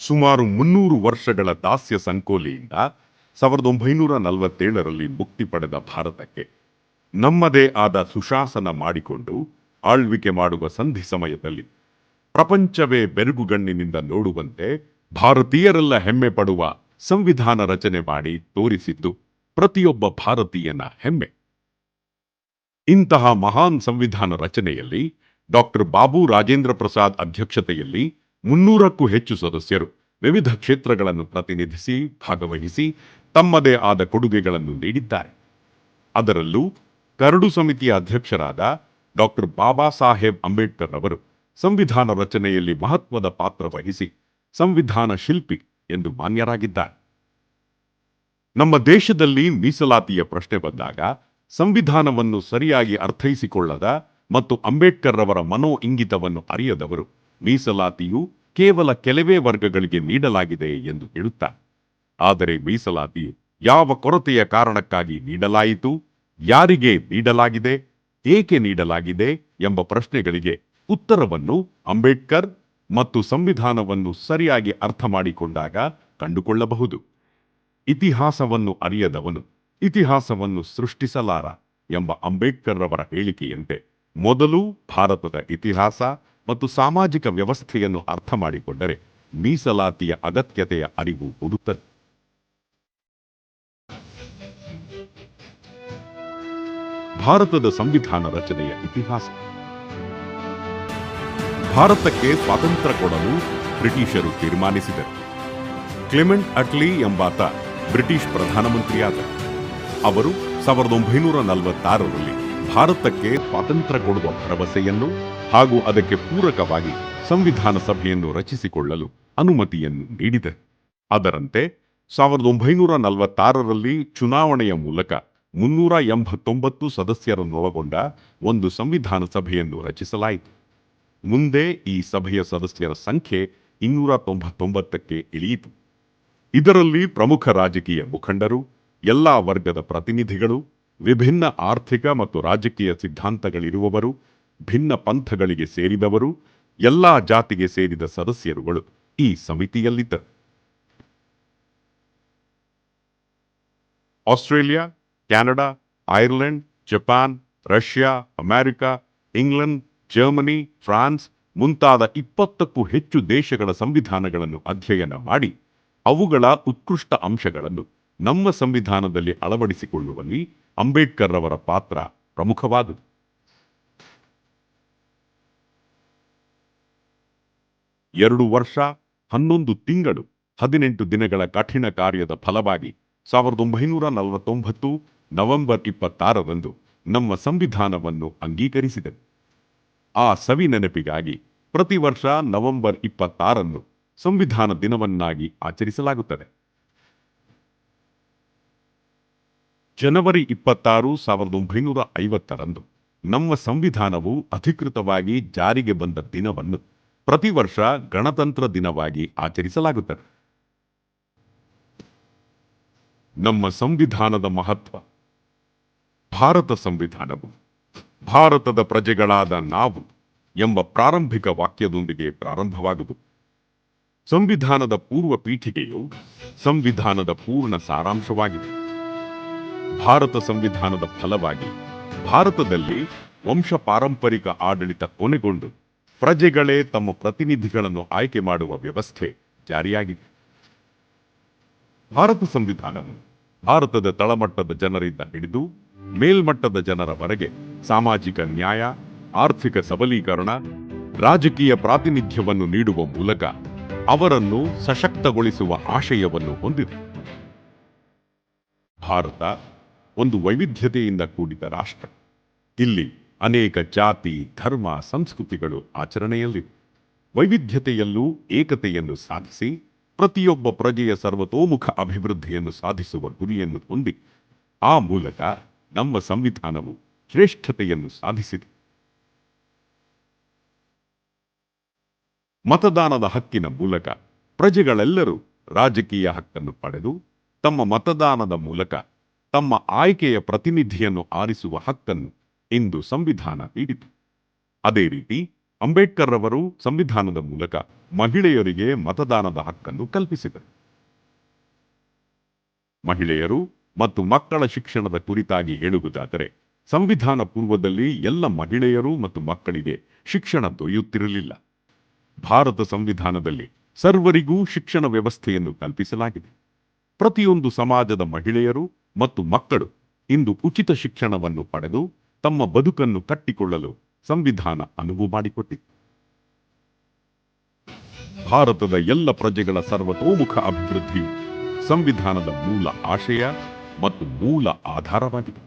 ಸುಮಾರು ಮುನ್ನೂರು ವರ್ಷಗಳ ದಾಸ್ಯ ಸಂಕೋಲೆಯಿಂದ ಸಾವಿರದ ಒಂಬೈನೂರ ನಲವತ್ತೇಳರಲ್ಲಿ ಮುಕ್ತಿ ಪಡೆದ ಭಾರತಕ್ಕೆ, ನಮ್ಮದೇ ಆದ ಸುಶಾಸನ ಮಾಡಿಕೊಂಡು ಆಳ್ವಿಕೆ ಮಾಡುವ ಸಂಧಿ ಸಮಯದಲ್ಲಿ ಪ್ರಪಂಚವೇ ಬೆರಗುಗಣ್ಣಿನಿಂದ ನೋಡುವಂತೆ ಭಾರತೀಯರೆಲ್ಲ ಹೆಮ್ಮೆ ಪಡುವ ಸಂವಿಧಾನ ರಚನೆ ಮಾಡಿ ತೋರಿಸಿದ್ದು ಪ್ರತಿಯೊಬ್ಬ ಭಾರತೀಯನ ಹೆಮ್ಮೆ. ಇಂತಹ ಮಹಾನ್ ಸಂವಿಧಾನ ರಚನೆಯಲ್ಲಿ ಡಾಕ್ಟರ್ ಬಾಬು ರಾಜೇಂದ್ರ ಪ್ರಸಾದ್ ಅಧ್ಯಕ್ಷತೆಯಲ್ಲಿ ಮುನ್ನೂರಕ್ಕೂ ಹೆಚ್ಚು ಸದಸ್ಯರು ವಿವಿಧ ಕ್ಷೇತ್ರಗಳನ್ನು ಪ್ರತಿನಿಧಿಸಿ, ಭಾಗವಹಿಸಿ, ತಮ್ಮದೇ ಆದ ಕೊಡುಗೆಗಳನ್ನು ನೀಡಿದ್ದಾರೆ. ಅದರಲ್ಲೂ ಕರಡು ಸಮಿತಿಯ ಅಧ್ಯಕ್ಷರಾದ ಡಾಕ್ಟರ್ ಬಾಬಾ ಸಾಹೇಬ್ ಅಂಬೇಡ್ಕರ್ ಅವರು ಸಂವಿಧಾನ ರಚನೆಯಲ್ಲಿ ಮಹತ್ವದ ಪಾತ್ರ ವಹಿಸಿ ಸಂವಿಧಾನ ಶಿಲ್ಪಿ ಎಂದು ಮಾನ್ಯರಾಗಿದ್ದಾರೆ. ನಮ್ಮ ದೇಶದಲ್ಲಿ ಮೀಸಲಾತಿಯ ಪ್ರಶ್ನೆ ಬಂದಾಗ ಸಂವಿಧಾನವನ್ನು ಸರಿಯಾಗಿ ಅರ್ಥೈಸಿಕೊಳ್ಳದ ಮತ್ತು ಅಂಬೇಡ್ಕರ್ ಅವರ ಮನೋ ಇಂಗಿತವನ್ನು ಅರಿಯದವರು ಮೀಸಲಾತಿಯು ಕೇವಲ ಕೆಲವೇ ವರ್ಗಗಳಿಗೆ ನೀಡಲಾಗಿದೆ ಎಂದು ಹೇಳುತ್ತಾ, ಆದರೆ ಮೀಸಲಾತಿ ಯಾವ ಕೊರತೆಯ ಕಾರಣಕ್ಕಾಗಿ ನೀಡಲಾಯಿತು, ಯಾರಿಗೆ ನೀಡಲಾಗಿದೆ, ಏಕೆ ನೀಡಲಾಗಿದೆ ಎಂಬ ಪ್ರಶ್ನೆಗಳಿಗೆ ಉತ್ತರವನ್ನು ಅಂಬೇಡ್ಕರ್ ಮತ್ತು ಸಂವಿಧಾನವನ್ನು ಸರಿಯಾಗಿ ಅರ್ಥ ಮಾಡಿಕೊಂಡಾಗ ಕಂಡುಕೊಳ್ಳಬಹುದು. ಇತಿಹಾಸವನ್ನು ಅರಿಯದವನು ಇತಿಹಾಸವನ್ನು ಸೃಷ್ಟಿಸಲಾರ ಎಂಬ ಅಂಬೇಡ್ಕರ್ ಅವರ ಹೇಳಿಕೆಯಂತೆ ಮೊದಲು ಭಾರತದ ಇತಿಹಾಸ ಮತ್ತು ಸಾಮಾಜಿಕ ವ್ಯವಸ್ಥೆಯನ್ನು ಅರ್ಥ ಮಾಡಿಕೊಂಡರೆ ಮೀಸಲಾತಿಯ ಅಗತ್ಯತೆಯ ಅರಿವು ಹುಡುತ್ತದೆ ಭಾರತದ ಸಂವಿಧಾನ ರಚನೆಯ ಇತಿಹಾಸ. ಭಾರತಕ್ಕೆ ಸ್ವಾತಂತ್ರ್ಯ ಕೊಡಲು ಬ್ರಿಟಿಷರು ತೀರ್ಮಾನಿಸಿದರು. ಕ್ಲೆಮೆಂಟ್ ಅಟ್ಲಿ ಎಂಬಾತ ಬ್ರಿಟಿಷ್ ಪ್ರಧಾನಮಂತ್ರಿಯಾದ. ಅವರು ಸಾವಿರದ ಒಂಬೈನೂರ ನಲವತ್ತಾರರಲ್ಲಿ ಭಾರತಕ್ಕೆ ಸ್ವಾತಂತ್ರ್ಯ ಕೊಡುವ ಭರವಸೆಯನ್ನು ಹಾಗೂ ಅದಕ್ಕೆ ಪೂರಕವಾಗಿ ಸಂವಿಧಾನ ಸಭೆಯನ್ನು ರಚಿಸಿಕೊಳ್ಳಲು ಅನುಮತಿಯನ್ನು ನೀಡಿದೆ. ಅದರಂತೆ, ಸಾವಿರದ ಒಂಬೈನೂರ ನಲವತ್ತಾರರಲ್ಲಿ ಚುನಾವಣೆಯ ಮೂಲಕ ಮುನ್ನೂರ ಎಂಬತ್ತೊಂಬತ್ತು ಸದಸ್ಯರನ್ನೊಳಗೊಂಡ ಒಂದು ಸಂವಿಧಾನ ಸಭೆಯನ್ನು ರಚಿಸಲಾಯಿತು. ಮುಂದೆ ಈ ಸಭೆಯ ಸದಸ್ಯರ ಸಂಖ್ಯೆ ಇನ್ನೂರ ತೊಂಬತ್ತೊಂಬತ್ತಕ್ಕೆ ಇಳಿಯಿತು. ಇದರಲ್ಲಿ ಪ್ರಮುಖ ರಾಜಕೀಯ ಮುಖಂಡರು, ಎಲ್ಲಾ ವರ್ಗದ ಪ್ರತಿನಿಧಿಗಳು ವಿಭಿನ್ನ ಆರ್ಥಿಕ ಮತ್ತು ರಾಜಕೀಯ ಸಿದ್ಧಾಂತಗಳಿರುವವರು, ಭಿನ್ನ ಪಂಥಗಳಿಗೆ ಸೇರಿದವರು, ಎಲ್ಲಾ ಜಾತಿಗೆ ಸೇರಿದ ಸದಸ್ಯರುಗಳು ಈ ಸಮಿತಿಯಲ್ಲಿದ್ದರು Australia, Canada, Ireland, Japan, Russia, America, England, Germany, France ಮುಂತಾದ ಇಪ್ಪತ್ತಕ್ಕೂ ಹೆಚ್ಚು ದೇಶಗಳ ಸಂವಿಧಾನಗಳನ್ನು ಅಧ್ಯಯನ ಮಾಡಿ, ಅವುಗಳ ಉತ್ಕೃಷ್ಟ ಅಂಶಗಳನ್ನು ನಮ್ಮ ಸಂವಿಧಾನದಲ್ಲಿ ಅಳವಡಿಸಿಕೊಳ್ಳುವಲ್ಲಿ ಅಂಬೇಡ್ಕರ್ ರವರ ಪಾತ್ರ ಪ್ರಮುಖವಾದುದು. ಎರಡು ವರ್ಷ, ಹನ್ನೊಂದು ತಿಂಗಳು, ಹದಿನೆಂಟು ದಿನಗಳ ಕಠಿಣ ಕಾರ್ಯದ ಫಲವಾಗಿ ಸಾವಿರದ ಒಂಬೈನೂರ ನಲವತ್ತೊಂಬತ್ತು ನವೆಂಬರ್ ಇಪ್ಪತ್ತಾರರಂದು ನಮ್ಮ ಸಂವಿಧಾನವನ್ನು ಅಂಗೀಕರಿಸಿದೆ ಆ ಸವಿ ನೆನಪಿಗಾಗಿ ಪ್ರತಿ ವರ್ಷ ನವೆಂಬರ್ ಇಪ್ಪತ್ತಾರನ್ನು ಸಂವಿಧಾನ ದಿನವನ್ನಾಗಿ ಆಚರಿಸಲಾಗುತ್ತದೆ. ಜನವರಿ ಇಪ್ಪತ್ತಾರು ಸಾವಿರದ ಒಂಬೈನೂರ ಐವತ್ತರಂದು ನಮ್ಮ ಸಂವಿಧಾನವು ಅಧಿಕೃತವಾಗಿ ಜಾರಿಗೆ ಬಂದ ದಿನವನ್ನು ಪ್ರತಿ ವರ್ಷ ಗಣತಂತ್ರ ದಿನವಾಗಿ ಆಚರಿಸಲಾಗುತ್ತದೆ. ನಮ್ಮ ಸಂವಿಧಾನದ ಮಹತ್ವ, ಭಾರತ ಸಂವಿಧಾನವು, ಭಾರತದ ಪ್ರಜೆಗಳಾದ ನಾವು ಎಂಬ ಪ್ರಾರಂಭಿಕ ವಾಕ್ಯದೊಂದಿಗೆ ಪ್ರಾರಂಭವಾಗುವುದು ಸಂವಿಧಾನದ ಪೂರ್ವ ಪೀಠಿಕೆಯು ಸಂವಿಧಾನದ ಪೂರ್ಣ ಸಾರಾಂಶವಾಗಿದೆ. ಭಾರತ ಸಂವಿಧಾನದ ಫಲವಾಗಿ ಭಾರತದಲ್ಲಿ ವಂಶ ಪಾರಂಪರಿಕ ಆಡಳಿತ ಕೊನೆಗೊಂಡು ಪ್ರಜೆಗಳೇ ತಮ್ಮ ಪ್ರತಿನಿಧಿಗಳನ್ನು ಆಯ್ಕೆ ಮಾಡುವ ವ್ಯವಸ್ಥೆ ಜಾರಿಯಾಗಿದೆ. ಭಾರತ ಸಂವಿಧಾನವು ಭಾರತದ ತಳಮಟ್ಟದ ಜನರಿಂದ ಹಿಡಿದು ಮೇಲ್ಮಟ್ಟದ ಜನರವರೆಗೆ ಸಾಮಾಜಿಕ ನ್ಯಾಯ, ಆರ್ಥಿಕ ಸಬಲೀಕರಣ, ರಾಜಕೀಯ ಪ್ರಾತಿನಿಧ್ಯವನ್ನು ನೀಡುವ ಮೂಲಕ ಅವರನ್ನು ಸಶಕ್ತಗೊಳಿಸುವ ಆಶಯವನ್ನು ಹೊಂದಿದೆ. ಭಾರತ ಒಂದು ವೈವಿಧ್ಯತೆಯಿಂದ ಕೂಡಿದ ರಾಷ್ಟ್ರ. ಇಲ್ಲಿ ಅನೇಕ ಜಾತಿ, ಧರ್ಮ, ಸಂಸ್ಕೃತಿಗಳು ಆಚರಣೆಯಲ್ಲಿ ವೈವಿಧ್ಯತೆಯಲ್ಲೂ ಏಕತೆಯನ್ನು ಸಾಧಿಸಿ ಪ್ರತಿಯೊಬ್ಬ ಪ್ರಜೆಯ ಸರ್ವತೋಮುಖ ಅಭಿವೃದ್ಧಿಯನ್ನು ಸಾಧಿಸುವ ಗುರಿಯನ್ನು ಹೊಂದಿ ಆ ಮೂಲಕ ನಮ್ಮ ಸಂವಿಧಾನವು ಶ್ರೇಷ್ಠತೆಯನ್ನು ಸಾಧಿಸಿದೆ. ಮತದಾನದ ಹಕ್ಕಿನ ಮೂಲಕ ಪ್ರಜೆಗಳೆಲ್ಲರೂ ರಾಜಕೀಯ ಹಕ್ಕನ್ನು ಪಡೆದು ತಮ್ಮ ಮತದಾನದ ಮೂಲಕ ತಮ್ಮ ಆಯ್ಕೆಯ ಪ್ರತಿನಿಧಿಯನ್ನು ಆರಿಸುವ ಹಕ್ಕನ್ನು ಇಂದು ಸಂವಿಧಾನ ನೀಡಿತು. ಅದೇ ರೀತಿ ಅಂಬೇಡ್ಕರ್ ರವರು ಸಂವಿಧಾನದ ಮೂಲಕ ಮಹಿಳೆಯರಿಗೆ ಮತದಾನದ ಹಕ್ಕನ್ನು ಕಲ್ಪಿಸಿದರು. ಮಹಿಳೆಯರು ಮತ್ತು ಮಕ್ಕಳ ಶಿಕ್ಷಣದ ಕುರಿತಾಗಿ ಹೇಳುವುದಾದರೆ, ಸಂವಿಧಾನ ಪೂರ್ವದಲ್ಲಿ ಎಲ್ಲ ಮಹಿಳೆಯರು ಮತ್ತು ಮಕ್ಕಳಿಗೆ ಶಿಕ್ಷಣ ದೊರೆಯುತ್ತಿರಲಿಲ್ಲ. ಭಾರತ ಸಂವಿಧಾನದಲ್ಲಿ ಸರ್ವರಿಗೂ ಶಿಕ್ಷಣ ವ್ಯವಸ್ಥೆಯನ್ನು ಕಲ್ಪಿಸಲಾಗಿದೆ. ಪ್ರತಿಯೊಂದು ಸಮಾಜದ ಮಹಿಳೆಯರು ಮತ್ತು ಮಕ್ಕಳು ಇಂದು ಉಚಿತ ಶಿಕ್ಷಣವನ್ನು ಪಡೆದು ತಮ್ಮ ಬದುಕನ್ನು ಕಟ್ಟಿಕೊಳ್ಳಲು ಸಂವಿಧಾನ ಅನುವು ಮಾಡಿಕೊಟ್ಟಿತು ಭಾರತದ ಎಲ್ಲ ಪ್ರಜೆಗಳ ಸರ್ವತೋಮುಖ ಅಭಿವೃದ್ಧಿ ಸಂವಿಧಾನದ ಮೂಲ ಆಶಯ ಮತ್ತು ಮೂಲ ಆಧಾರವಾಗಿದೆ.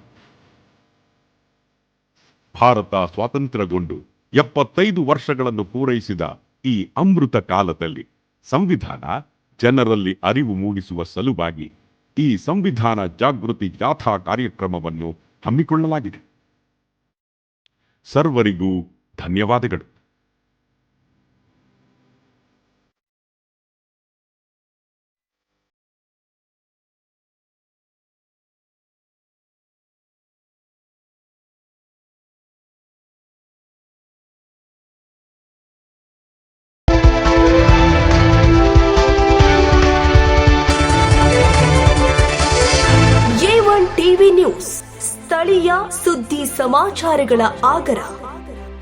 ಭಾರತ ಸ್ವಾತಂತ್ರ್ಯಗೊಂಡು ಎಪ್ಪತ್ತೈದು ವರ್ಷಗಳನ್ನು ಪೂರೈಸಿದ ಈ ಅಮೃತ ಕಾಲದಲ್ಲಿ ಸಂವಿಧಾನ ಜನರಲ್ಲಿ ಅರಿವು ಮೂಡಿಸುವ ಸಲುವಾಗಿ ಈ ಸಂವಿಧಾನ ಜಾಗೃತಿ ಜಾಥಾ ಕಾರ್ಯಕ್ರಮವನ್ನು ಹಮ್ಮಿಕೊಳ್ಳಲಾಗಿದೆ. ಸರ್ವರಿಗೂ ಧನ್ಯವಾದಗಳು. ಸುದ್ದಿ ಸಮಾಚಾರಗಳ ಆಗರ.